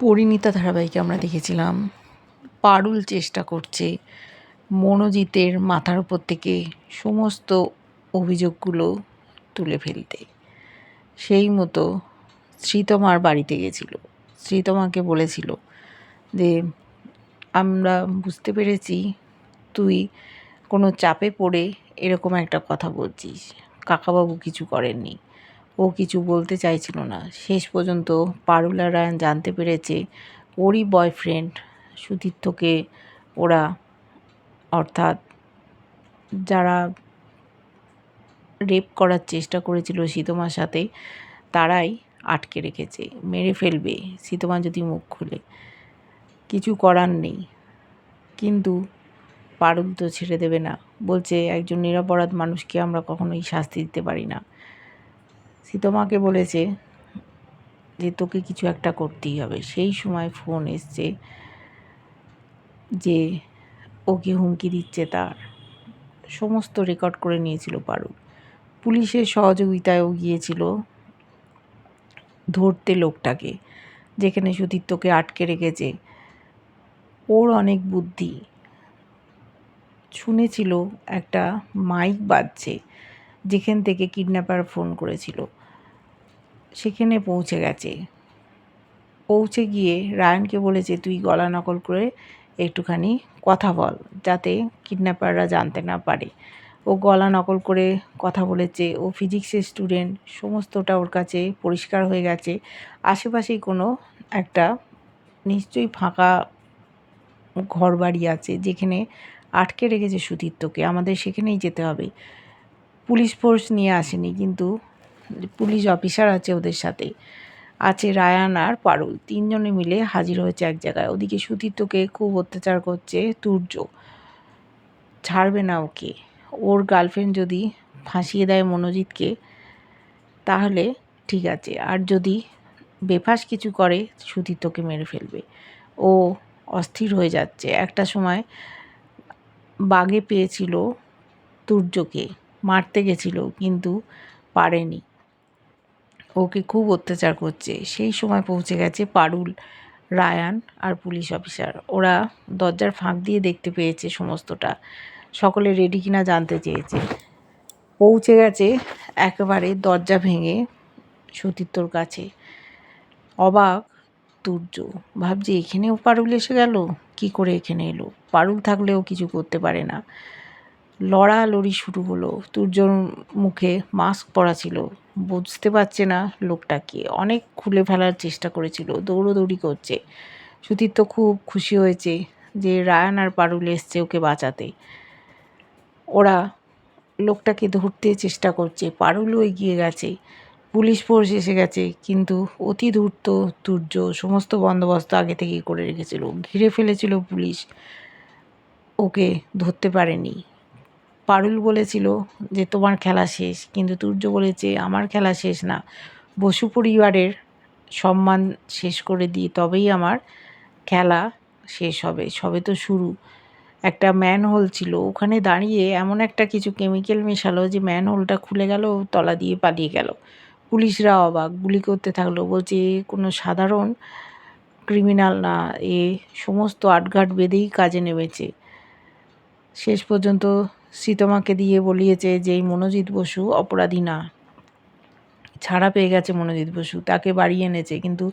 পরিণীতা ধারাবাহিকে আমরা দেখেছিলাম। পারুল চেষ্টা করছে মনোজিতের মাথার উপর থেকে সমস্ত অভিযোগগুলো তুলে ফেলতে। সেই মতো শ্রীতমার বাড়িতে গেছিল। শ্রীতমাকে বলেছিল যে, আমরা বুঝতে পেরেছি তুই কোনো চাপে পড়ে এরকম একটা কথা বলছিস। কাকাবাবু কিছু করেননি। ও কিছু বলতে চাইছিল না। শেষ পর্যন্ত পারুলা রায়ন জানতে পেরেছে ওরই বয়ফ্রেন্ড সুতীর্থকে ওরা, অর্থাৎ যারা রেপ করার চেষ্টা করেছিল সীতমার সাথে, তারাই আটকে রেখেছে, মেরে ফেলবে, সীতমা যদি মুখ খুলে। কিছু করার নেই, কিন্তু পারুল তো ছেড়ে দেবে না। বলছে, একজন নিরপরাধ মানুষকে আমরা কখনোই শাস্তি দিতে পারি না। সীতমাকে বলেছে যে তোকে কিছু একটা করতেই হবে। সেই সময় ফোন এসছে যে ওকে হুমকি দিচ্ছে তার। সমস্ত রেকর্ড করে নিয়েছিল পারুল। পুলিশের সহযোগিতায়ও গিয়েছিল ধরতে লোকটাকে, যেখানে সুতীর্থকে আটকে রেখেছে। ওর অনেক বুদ্ধি। শুনেছিল একটা মাইক বাজছে। যেখান থেকে কিডন্যাপার ফোন করেছিল। সেখানে পৌঁছে গেছে। পৌঁছে গিয়ে রায়নকে বলেছে তুই গলা নকল করে একটুখানি কথা বল, যাতে কিডন্যাপাররা জানতে না পারে। ও গলা নকল করে কথা বলেছে। ও ফিজিক্সের স্টুডেন্ট সমস্তটা ওর কাছে পরিষ্কার হয়ে গেছে। আশেপাশেই কোনো একটা নিশ্চয়ই ফাঁকা ঘর বাড়ি আছে, যেখানে আটকে রেখেছে সুতীর্থকে। আমাদের সেখানেই যেতে হবে। পুলিশ ফোর্স নিয়ে আসেনি, কিন্তু পুলিশ অফিসার আছে ওদের সাথে। আছে রায়ান আর পারুল। তিনজনে মিলে হাজির হয়েছে এক জায়গায়। ওদিকে সুতীর্থকে খুব অত্যাচার করছে তুর্য। ছাড়বে না ওকে। ওর গার্লফ্রেন্ড যদি ফাঁসিয়ে দেয় মনোজিৎকে তাহলে ঠিক আছে। আর যদি বেফাস কিছু করে, সুতীর্থকে মেরে ফেলবে। ও অস্থির হয়ে যাচ্ছে। একটা সময় বাগে পেয়েছিল তুর্যকে। মারতে গেছিল, কিন্তু পারেনি। ওকে খুব অত্যাচার করছে। সেই সময় পৌঁছে গেছে পারুল, রায়ান আর পুলিশ অফিসার। ওরা দরজার ফাঁক দিয়ে দেখতে পেয়েছে সমস্তটা। সকলে রেডি কিনা জানতে চেয়েছে। পৌঁছে গেছে একেবারে দরজা ভেঙে সতীর্থর কাছে। অবাক তুর্য ভাবছে, এখানেও পারুল এসে গেল? কি করে এখানে এলো? পারুল থাকলেও কিছু করতে পারে না। লড়ালড়ি শুরু হলো। তুর্যর মুখে মাস্ক পরা ছিল। বুঝতে পারছে না লোকটাকে অনেক খুলে ফেলার চেষ্টা করেছিল। দৌড়োদৌড়ি করছে। সুতীর তো খুব খুশি হয়েছে যে রায়ান আর পারুল এসছে ওকে বাঁচাতে। ওরা লোকটাকে ধরতে চেষ্টা করছে। পারুলও এগিয়ে গেছে। পুলিশ ফোর্স এসে গেছে। কিন্তু অতি ধূর্ত তুর্য সমস্ত বন্দোবস্ত আগে থেকেই করে রেখেছিল। ঘিরে ফেলেছিল পুলিশ। ওকে ধরতে পারেনি। পারুল বলেছিল যে, তোমার খেলা শেষ। কিন্তু তুর্য বলেছে, আমার খেলা শেষ না। বসু পরিবারের সম্মান শেষ করে দিই, তবেই আমার খেলা শেষ হবে। সবে তো শুরু। একটা ম্যান হোল ছিল। ওখানে দাঁড়িয়ে এমন একটা কিছু কেমিক্যাল মেশালো যে ম্যান হোলটা খুলে গেল, তলা দিয়ে পালিয়ে গেল। পুলিশরা অবাক, গুলি করতে থাকল, বলছে, কোনো সাধারণ ক্রিমিনাল না। এ সমস্ত আটঘাট বেঁধেই কাজে নেমেছে। শেষ পর্যন্ত সীতমাকে দিয়ে বলিয়েছে যে এই মনোজিৎ বসু অপরাধী না। ছাড়া পেয়ে গেছে মনোজিৎ বসু, তাকে বাড়িয়ে এনেছে, কিন্তু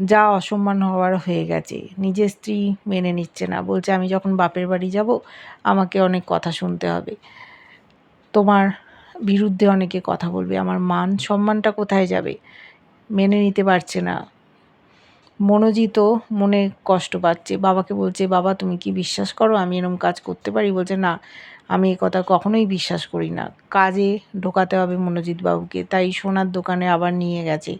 যা অসম্মান হওয়ার হয়ে গেছে। নিজের স্ত্রী মেনে নিচ্ছে না, বলছে আমি যখন বাপের বাড়ি যাব, আমাকে অনেক কথা শুনতে হবে। তোমার বিরুদ্ধে অনেকে কথা বলবে, আমার মান সম্মানটা কোথায় যাবে? মেনে নিতে পারছে না। মনোজিতও মনে কষ্ট পাচ্ছে, বাবাকে বলছে, বাবা, তুমি কি বিশ্বাস করো? আমি এরকম কাজ করতে পারি? বলছে, না। আমি এ কথা কখনোই বিশ্বাস করি না। কাজে ঢোকাতে হবে মনোজিৎ বাবুকে, তাই সোনার দোকানে আবার নিয়ে গেছে।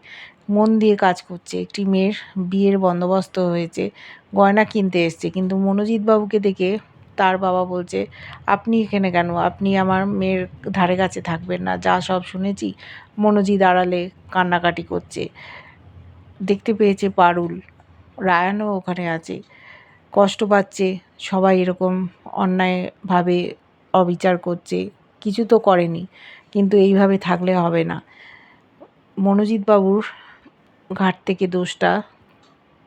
মন দিয়ে কাজ করছে। একটি মেয়ের বিয়ের বন্দোবস্ত হয়েছে, গয়না কিনতে এসছে। কিন্তু মনোজিৎ বাবুকে দেখে তার বাবা বলছে, আপনি এখানে কেন? আপনি আমার মেয়ের ধারে কাছে থাকবেন না। যা সব শুনেছি, মনোজিৎ আড়ালে কান্নাকাটি করছে। দেখতে পেয়েছে পারুল। রায়ানও ওখানে আছে। কষ্ট পাচ্ছে সবাই এরকম অন্যায়ভাবে অবিচার করছে। কিছু তো করেনি, কিন্তু এইভাবে থাকলে হবে না। মনোজিৎ বাবুর ঘাট থেকে দোষটা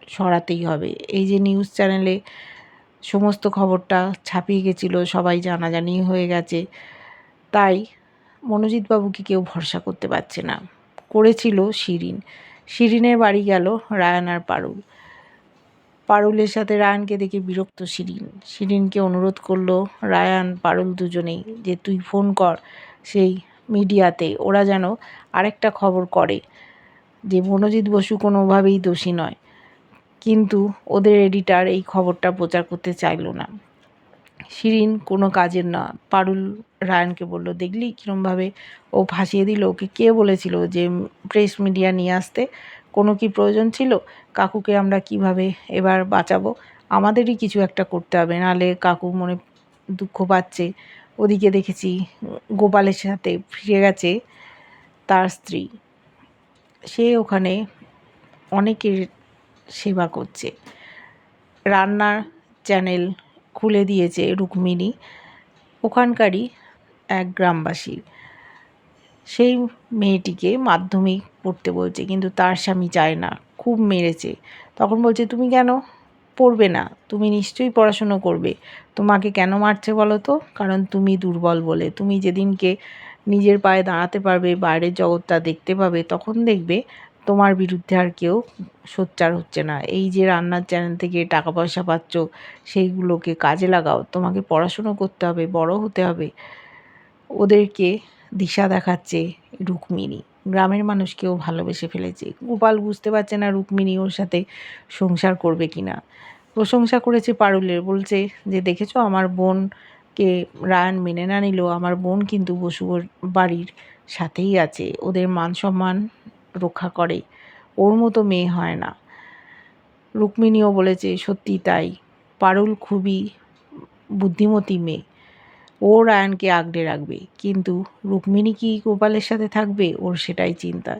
সরাতেই হবে। এই যে নিউজ চ্যানেলে সমস্ত খবরটা ছাপিয়ে গেছিল, সবাই জানাজানি হয়ে গেছে। তাই মনোজিৎবাবুকে কেউ ভরসা করতে পারছে না। করেছিল শিরিন। শিরিনের বাড়ি গেল রায়ান আর পারুল। পারুলের সাথে রায়ানকে দেখে বিরক্ত শিরিন। শিরিনকে অনুরোধ করল, রায়ান, পারুল দুজনেই, যে তুই ফোন কর সেই মিডিয়াতে ওরা যেন আরেকটা খবর করে যে মনোজিৎ বসু কোনোভাবেই দোষী নয়। কিন্তু ওদের এডিটার এই খবরটা প্রচার করতে চাইলো না। শিরিন, কোনো কাজের না। পারুল রায়ানকে বলল, দেখলি কীরমভাবে ও ফাঁসিয়ে দিল? ওকে কে বলেছিল যে প্রেস মিডিয়া নিয়ে আসতে? কোনো কি প্রয়োজন ছিল? কাকুকে আমরা কীভাবে এবার বাঁচাবো? আমাদেরই কিছু একটা করতে হবে, নাহলে কাকু মনে দুঃখ পাচ্ছে। ওদিকে দেখেছি গোপালের সাথে ফিরে গেছে তার স্ত্রী। সে ওখানে অনেকের সেবা করছে। রান্নার চ্যানেল খুলে দিয়েছে রুক্মিণী। ওখানকারই এক গ্রামবাসী। সেই মেয়েটিকে মাধ্যমিক পড়তে বলছে, কিন্তু তার স্বামী চায় না, খুব মেরেছে। তখন বলছে, তুমি কেন পড়বে না? তুমি নিশ্চয়ই পড়াশুনো করবে। তোমাকে কেন মারছে বলো তো? কারণ তুমি দুর্বল বলে। তুমি যেদিনকে নিজের পায়ে দাঁড়াতে পারবে, বাইরের জগৎটা দেখতে পাবে, তখন দেখবে তোমার বিরুদ্ধে আর কেউ সোচ্চার হচ্ছে না। এই যে রান্নার চ্যানেল থেকে টাকা পয়সা পাচ্ছ, সেইগুলোকে কাজে লাগাও। তোমাকে পড়াশুনো করতে হবে, বড় হতে হবে। ওদেরকে দিশা দেখাচ্ছে রুক্মিণী। গ্রামের মানুষকেও ভালোবেসে ফেলেছে। গোপাল বুঝতে পারছে না রুক্মিণী ওর সাথে সংসার করবে কি না প্রশংসা করেছে পারুলের, বলছে যে, দেখেছ, আমার বোনকে রায়ন মেনে না নিলেও আমার বোন কিন্তু বসু বাড়ির সাথেই আছে। ওদের মান সম্মান রক্ষা করে। ওর মতো মেয়ে হয় না। রুক্মিণীও বলেছে সত্যি তাই। পারুল খুবই বুদ্ধিমতী মেয়ে। ও রায়ানকে আগলে রাখবে। কিন্তু রুক্মিণী কি গোপালের সাথে থাকবে? ওর সেটাই চিন্তা।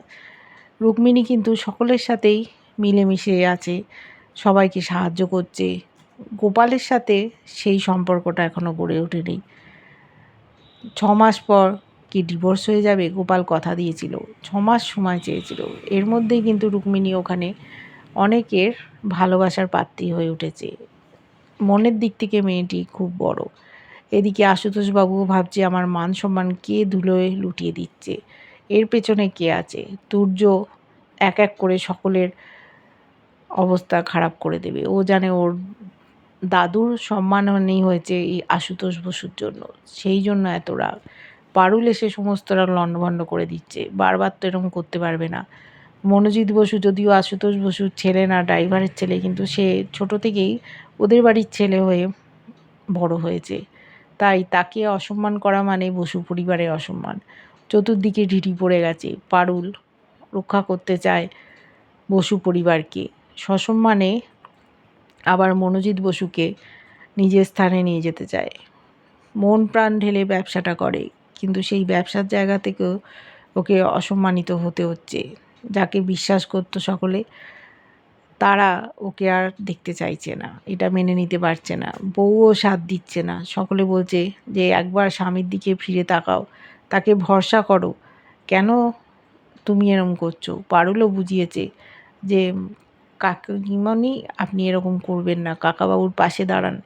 রুক্মিণী কিন্তু সকলের সাথেই মিলেমিশে আছে, সবাইকে সাহায্য করছে। গোপালের সাথে সেই সম্পর্কটা এখনও গড়ে ওঠেনি। ছ মাস পর কি ডিভোর্স হয়ে যাবে? গোপাল কথা দিয়েছিল। ছ মাস সময় চেয়েছিল। এর মধ্যেই কিন্তু রুক্মিণী ওখানে অনেকের ভালোবাসার পাত্রী হয়ে উঠেছে। মনের দিক থেকে মেয়েটি খুব বড়। এদিকে আশুতোষবাবুও ভাবছে, আমার মান সম্মান কে ধুলোয় লুটিয়ে দিচ্ছে? এর পেছনে কে আছে? তুর্য এক এক করে সকলের অবস্থা খারাপ করে দেবে। ও জানে ওর দাদুর সম্মানহানি হয়েছে এই আশুতোষ বসুর জন্য। সেই জন্য এত রাগ। পারুল এসে সমস্তটা লণ্ডভণ্ড করে দিচ্ছে। বারবার তো এরকম করতে পারবে না। মনোজিৎ বসু যদিও আশুতোষ বসুর ছেলে না, ড্রাইভারের ছেলে, কিন্তু সে ছোট থেকেই ওদের বাড়ির ছেলে হয়ে বড় হয়েছে। তাই তাকে অসম্মান করা মানে বসু পরিবারের অসম্মান। চতুর্দিকে ঢিঢি পড়ে গেছে। পারুল রক্ষা করতে চায় বসু পরিবারকে। সসম্মানে আবার মনোজিৎ বসুকে নিজের স্থানে নিয়ে যেতে চায়। মন প্রাণ ঢেলে ব্যবসাটা করে, কিন্তু সেই ব্যবসার জায়গা থেকেও ওকে অসম্মানিত হতে হচ্ছে। যাকে বিশ্বাস করতো সকলে তারা ওকে আর দেখতে চাইছে না, এটা মেনে নিতে পারছে না, বউও সাথ দিচ্ছে না। সকলে বলছে যে, একবার স্বামীর দিকে ফিরে তাকাও, তাকে ভরসা করো। কেন তুমি এরকম করছ? পারুলও বুঝিয়েছে যে, কাকিমণি, আপনি এরকম করবেন না, কাকাবাবুর পাশে দাঁড়ান।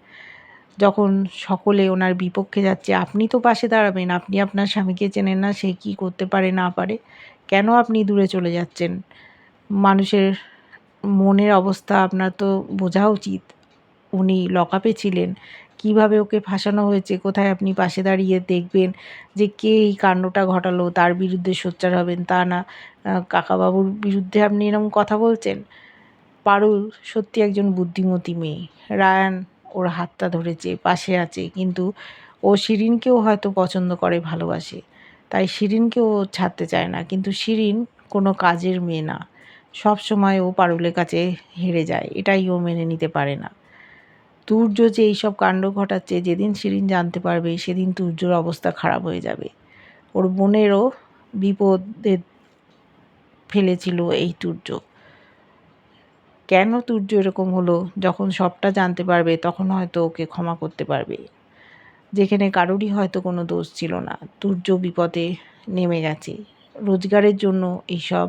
যখন সকলে ওনার বিপক্ষে যাচ্ছে, আপনি তো পাশে দাঁড়াবেন, আপনি আপনার স্বামীকে চেনেন না, সে কী করতে পারে, না পারে। কেন আপনি দূরে চলে যাচ্ছেন? মানুষের মনের অবস্থা আপনার তো বোঝা উচিত। উনি লকআপে ছিলেন। কীভাবে ওকে ফাঁসানো হয়েছে? কোথায় আপনি পাশে দাঁড়িয়ে দেখবেন যে কে এই কাণ্ডটা ঘটালো? তার বিরুদ্ধে সোচ্চার হবেন তা না। কাকাবাবুর বিরুদ্ধে আপনি এরকম কথা বলছেন? পারুল সত্যি একজন বুদ্ধিমতী মেয়ে। রায়ান ওর হাতটা ধরেছে, পাশে আছে, কিন্তু ও শিরিনকেও হয়তো পছন্দ করে, ভালোবাসে। তাই শিরিনকেও ছাড়তে চায় না। কিন্তু শিরিন কোনো কাজের মেয়ে না। সব সময় ও পারুলের কাছে হেরে যায়, এটাই ও মেনে নিতে পারে না। তুর্য যে এইসব কাণ্ড ঘটাচ্ছে, যেদিন শিরিন জানতে পারবে, সেদিন তুর্যর অবস্থা খারাপ হয়ে যাবে। ওর বোনেরও বিপদে ফেলেছিল এই তুর্য। কেন তুর্য এরকম হলো? যখন সবটা জানতে পারবে, তখন হয়তো ওকে ক্ষমা করতে পারবে। যেখানে কারোরই হয়তো কোনো দোষ ছিল না। তুর্য বিপদে নেমে গেছে। রোজগারের জন্য এইসব